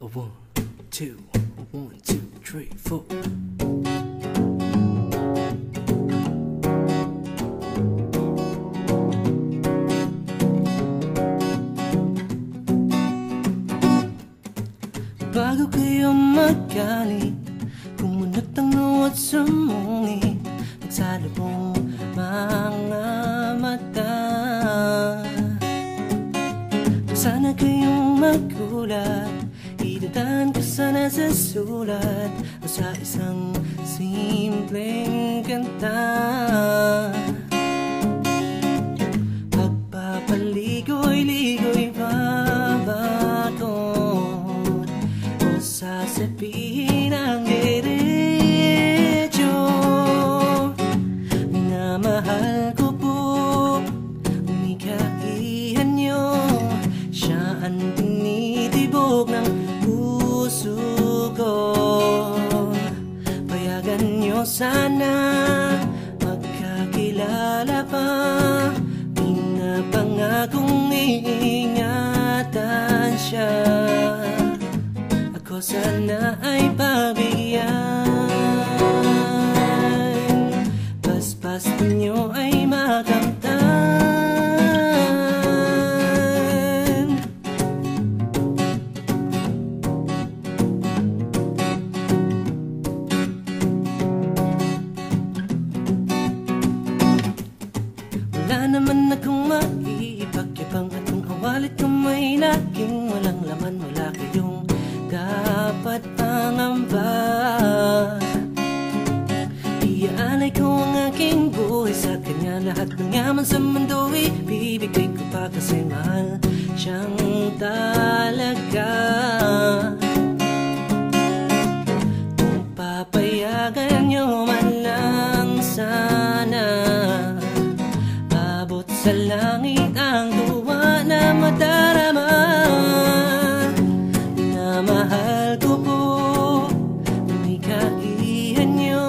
One, two, one, two, three, four. Bago kayo magkalit Kumunot ang nuwat sa mungi Nagsalubong mga sana sa sulat O sa isang simpleng kanta. Pagpapaligoy-ligoy babatot O sasabihin ang diretso Minamahal ko po Umikahihan nyo Siya ang tinitibok ng puso Nyo sana. Magkakilala pa. Pinapangakong iingatan siya. Ako sana ay pabigyan. Paspas Wala naman akong maipagyabang at kung hawalit kamay laging walang laman Wala kayong dapat pangamba Iaalay ko ang aking buhay sa kanya. Lahat ng yaman sa mundo ibibigay ko pa kasi mahal siyang talaga sa langit ang tuwa na madarama. Na mahal ko po Lumikahihan niyo.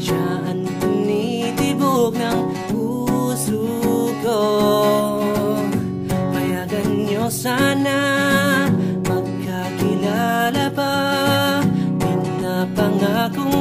Siya ang tinitibok ng puso ko. Payagan niyo sana Magkakilala pa. Pinapangakong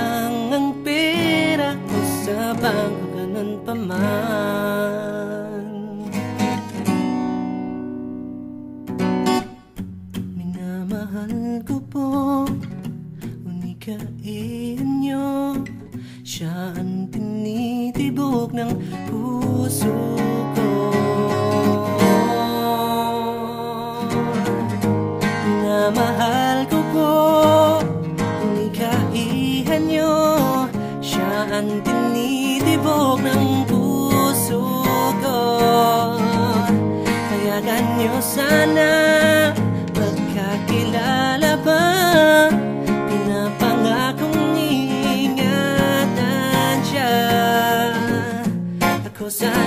lang ang pera ko sa bangko ganun pa man. Minamahal ko po Unikain nyo. Siya ang tinitibok ng puso ko. Minamahal ang tinitibok ng puso ko. Payagan nyo sana Magkakilala pa Pinapangakong iingatan siya. Ako sana